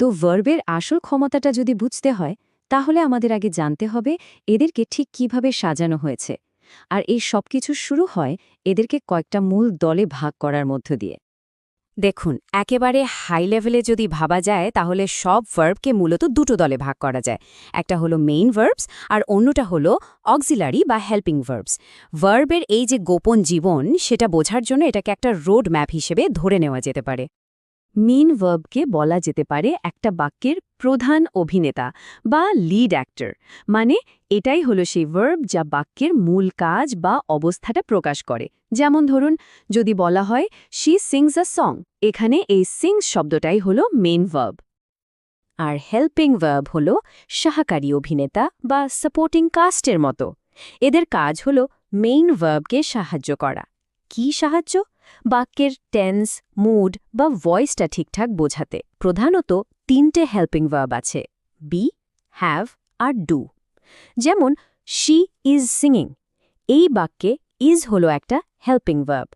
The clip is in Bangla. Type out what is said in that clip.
তো ভার্বের আসল ক্ষমতাটা যদি বুঝতে হয়, তাহলে আমাদের আগে জানতে হবে এদেরকে ঠিক কীভাবে সাজানো হয়েছে। আর এই সবকিছু শুরু হয় এদেরকে কয়েকটা মূল দলে ভাগ করার মধ্য দিয়ে। দেখুন, একেবারে হাই লেভেলে যদি ভাবা যায়, তাহলে সব ভার্বকে মূলত দুটো দলে ভাগ করা যায়। একটা হলো মেইন ভার্বস আর অন্যটা হলো অক্সিলারি বা হেল্পিং ভার্বস ভার্বের এই যে গোপন জীবন, সেটা বোঝার জন্য এটাকে একটা রোড ম্যাপ হিসেবে ধরে নেওয়া যেতে পারে। মিন ভার্বকে বলা যেতে পারে একটা বাক্যের প্রধান অভিনেতা বা লিড অ্যাক্টর মানে এটাই হলো সেই ভার্ব যা বাক্যের মূল কাজ বা অবস্থাটা প্রকাশ করে। যেমন ধরুন, যদি বলা হয় শি সিংস আ সং এখানে এই সিংস শব্দটাই হলো মেন ভার্ব আর হেল্পিং ভার্ব হলো সাহাকারী অভিনেতা বা সাপোর্টিং কাস্টের মতো। এদের কাজ হলো মেইন ভার্বকে সাহায্য করা। কি সাহায্য? বাক্যের টেন্স মুড বা ভয়েসটা ঠিকঠাক বোঝাতে। প্রধানত তিনটে হেল্পিং ভার্ব আছে বি হ্যাভ আর ডু যেমন শি ইজ সিঙ্গিং এই বাক্যে ইজ হলো একটা হেল্পিং ভার্ব